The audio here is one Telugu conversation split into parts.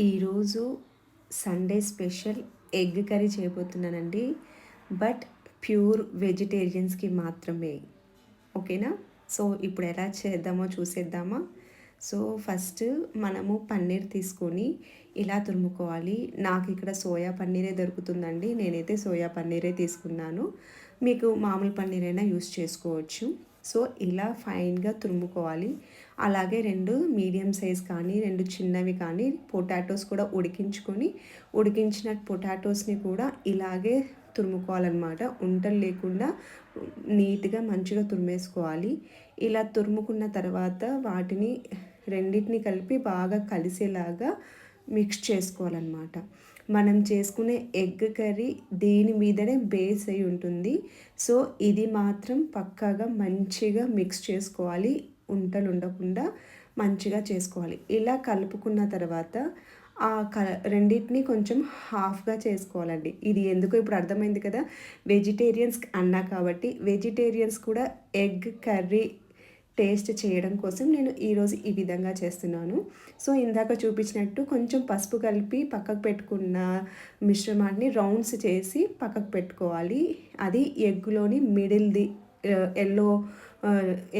ఈరోజు సండే స్పెషల్ ఎగ్ కర్రీ చేయబోతున్నానండి. బట్ ప్యూర్ వెజిటేరియన్స్కి మాత్రమే. ఓకేనా? సో ఇప్పుడు ఎలా చేద్దామో చూసేద్దామా? సో ఫస్ట్ మనము పన్నీర్ తీసుకొని ఇలా తురుముకోవాలి. నాకు ఇక్కడ సోయా పన్నీరే దొరుకుతుందండి. నేనైతే సోయా పన్నీరే తీసుకున్నాను. మీకు మామూలు పన్నీరైనా యూస్ చేసుకోవచ్చు. సో ఇలా ఫైన్గా తురుముకోవాలి. అలాగే రెండు మీడియం సైజ్ కానీ రెండు చిన్నవి కానీ పొటాటోస్ కూడా ఉడికించుకొని ఉడికించిన పొటాటోస్ని కూడా ఇలాగే తురుముకోవాలన్నమాట. ఉంటలు లేకుండా నీట్గా మంచిగా తురిమేసుకోవాలి. ఇలా తురుముకున్న తర్వాత వాటిని రెండింటిని కలిపి బాగా కలిసేలాగా మిక్స్ చేసుకోవాలన్నమాట. మనం చేసుకునే ఎగ్ కర్రీ దీని మీదనే బేస్ అయి ఉంటుంది. సో ఇది మాత్రం పక్కాగా మంచిగా మిక్స్ చేసుకోవాలి. ఉంటలు ఉండకుండా మంచిగా చేసుకోవాలి. ఇలా కలుపుకున్న తర్వాత ఆ క రెండింటిని కొంచెం హాఫ్గా చేసుకోవాలండి. ఇది ఎందుకు ఇప్పుడు అర్థమైంది కదా. వెజిటేరియన్స్ అన్నా కాబట్టి వెజిటేరియన్స్ కూడా ఎగ్ కర్రీ టేస్ట్ చేయడం కోసం నేను ఈరోజు ఈ విధంగా చేస్తున్నాను. సో ఇందాక చూపించినట్టు కొంచెం పసుపు కలిపి పక్కకు పెట్టుకున్న మిశ్రమాన్ని రౌండ్స్ చేసి పక్కకు పెట్టుకోవాలి. అది ఎగ్లోని మిడిల్ది ఎల్లో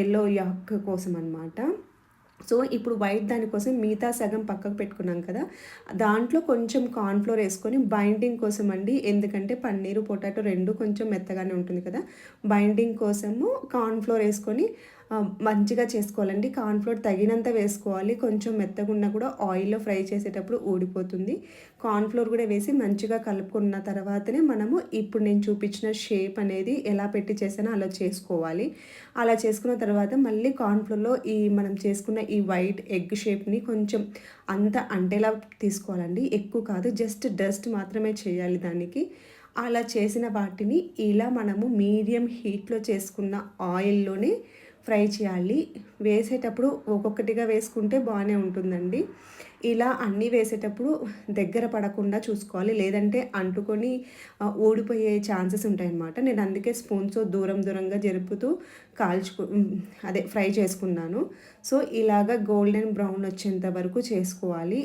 ఎల్లో యాక్ కోసం అనమాట సో ఇప్పుడు వైట్ దానికోసం మిగతా సగం పక్కకు పెట్టుకున్నాం కదా దాంట్లో కొంచెం కార్న్ఫ్లోర్ వేసుకొని బైండింగ్ కోసం అండి. ఎందుకంటే పన్నీరు పొటాటో రెండు కొంచెం మెత్తగానే ఉంటుంది కదా బైండింగ్ కోసము కార్న్ఫ్లోర్ వేసుకొని మంచిగా చేసుకోవాలండి. కార్న్ఫ్లోర్ తగినంత వేసుకోవాలి. కొంచెం మెత్తగున్నా కూడా ఆయిల్లో ఫ్రై చేసేటప్పుడు ఊడిపోతుంది. కార్న్ఫ్లోర్ కూడా వేసి మంచిగా కలుపుకున్న తర్వాతనే మనము ఇప్పుడు నేను చూపించిన షేప్ అనేది ఎలా పెట్టి చేసానో అలా చేసుకోవాలి. అలా చేసుకున్న తర్వాత మళ్ళీ కార్న్ఫ్లోర్లో ఈ మనం చేసుకున్న ఈ వైట్ ఎగ్ షేప్ని కొంచెం అంత అంటేలా తీసుకోవాలండి. ఎక్కువ కాదు జస్ట్ డస్ట్ మాత్రమే చేయాలి దానికి. అలా చేసిన వాటిని ఇలా మనము మీడియం హీట్లో చేసుకున్న ఆయిల్లోనే ఫ్రై చేయాలి. వేసేటప్పుడు ఒక్కొక్కటిగా వేసుకుంటే బాగానే ఉంటుందండి. ఇలా అన్నీ వేసేటప్పుడు దగ్గర పడకుండా చూసుకోవాలి. లేదంటే అంటుకొని ఓడిపోయే ఛాన్సెస్ ఉంటాయన్నమాట. నేను అందుకే స్పూన్స్ దూరం దూరంగా జరుపుతూ కాల్చుకు అదే ఫ్రై చేసుకున్నాను. సో ఇలాగా గోల్డెన్ బ్రౌన్ వచ్చేంత వరకు చేసుకోవాలి.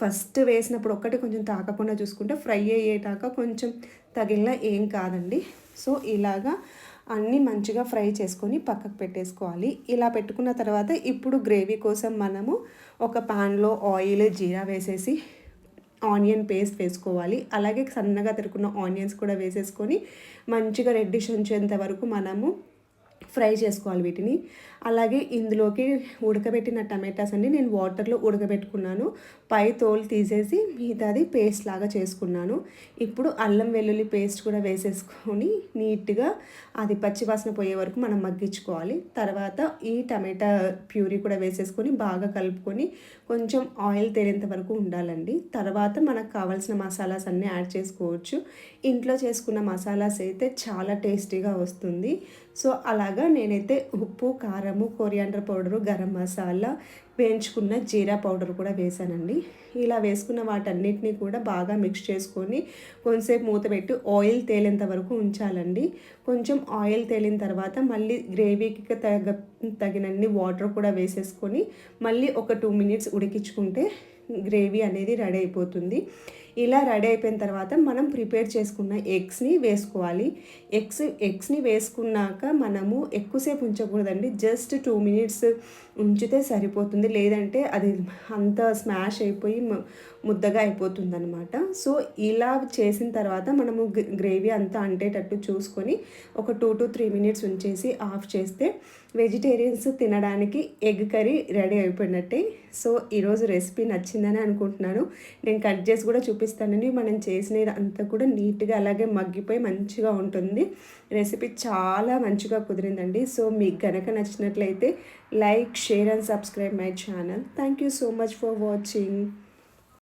ఫస్ట్ వేసినప్పుడు ఒక్కటి కొంచెం తాకకుండా చూసుకుంటే ఫ్రై అయ్యేటాక కొంచెం తగిలిన ఏం కాదండి. సో ఇలాగా అన్నీ మంచిగా ఫ్రై చేసుకొని పక్కకు పెట్టేసుకోవాలి. ఇలా పెట్టుకున్న తర్వాత ఇప్పుడు గ్రేవీ కోసం మనము ఒక ప్యాన్లో ఆయిల్ జీరా వేసేసి ఆనియన్ పేస్ట్ వేసుకోవాలి. అలాగే సన్నగా తిరుకున్న ఆనియన్స్ కూడా వేసేసుకొని మంచిగా రెడ్డిష్ ఉంచేంత వరకు మనము ఫ్రై చేసుకోవాలి వీటిని. అలాగే ఇందులోకి ఉడకబెట్టిన టమాటాస్ అన్ని నేను వాటర్లో ఉడకబెట్టుకున్నాను. పై తోలు తీసేసి మిగతాది పేస్ట్ లాగా చేసుకున్నాను. ఇప్పుడు అల్లం వెల్లుల్లి పేస్ట్ కూడా వేసేసుకొని నీట్గా అది పచ్చివాసన పోయే వరకు మనం మగ్గించుకోవాలి. తర్వాత ఈ టమాటా ప్యూరీ కూడా వేసేసుకొని బాగా కలుపుకొని కొంచెం ఆయిల్ తేలేంత వరకు ఉండాలండి. తర్వాత మనకు కావాల్సిన మసాలాస్ అన్నీ యాడ్ చేసుకోవచ్చు. ఇంట్లో చేసుకున్న మసాలాస్ అయితే చాలా టేస్టీగా వస్తుంది. సో అలాగా నేనైతే ఉప్పు కారము కొరియాండర్ పౌడరు గరం మసాలా వేయించుకున్న జీరా పౌడర్ కూడా వేసానండి ఇలా వేసుకున్న వాటన్నిటిని కూడా బాగా మిక్స్ చేసుకొని కొంచెంసేపు మూత పెట్టి ఆయిల్ తేలేంత వరకు ఉంచాలండి. కొంచెం ఆయిల్ తేలిన తర్వాత మళ్ళీ గ్రేవీకి తగ తగినన్ని వాటర్ కూడా వేసేసుకొని మళ్ళీ ఒక టూ మినిట్స్ ఉడికించుకుంటే గ్రేవీ అనేది రెడీ అయిపోతుంది. ఇలా రెడీ అయిపోయిన తర్వాత మనం ప్రిపేర్ చేసుకున్న ఎగ్స్ని వేసుకోవాలి. ఎగ్స్ ఎగ్స్ని వేసుకున్నాక మనము ఎక్కువసేపు ఉంచకూడదండి. జస్ట్ టూ మినిట్స్ ఉంచితే సరిపోతుంది. లేదంటే అది అంత స్మాష్ అయిపోయి ముద్దగా అయిపోతుంది అనమాట సో ఇలా చేసిన తర్వాత మనము గ్రేవీ అంతా అంటేటట్టు చూసుకొని ఒక టూ టు త్రీ మినిట్స్ ఉంచేసి ఆఫ్ చేస్తే వెజిటేరియన్స్ తినడానికి ఎగ్ కర్రీ రెడీ అయిపోయినట్టే. సో ఈరోజు రెసిపీ నచ్చింది వచ్చిందని అనుకుంటున్నాను. నేను కట్ చేసి కూడా చూపిస్తానండి. మనం చేసినది అంతా కూడా నీట్గా అలాగే మగ్గిపోయి మంచిగా ఉంటుంది. రెసిపీ చాలా మంచిగా కుదిరిందండి. సో మీకు కనుక నచ్చినట్లయితే like share and subscribe my channel. Thank you so much for watching.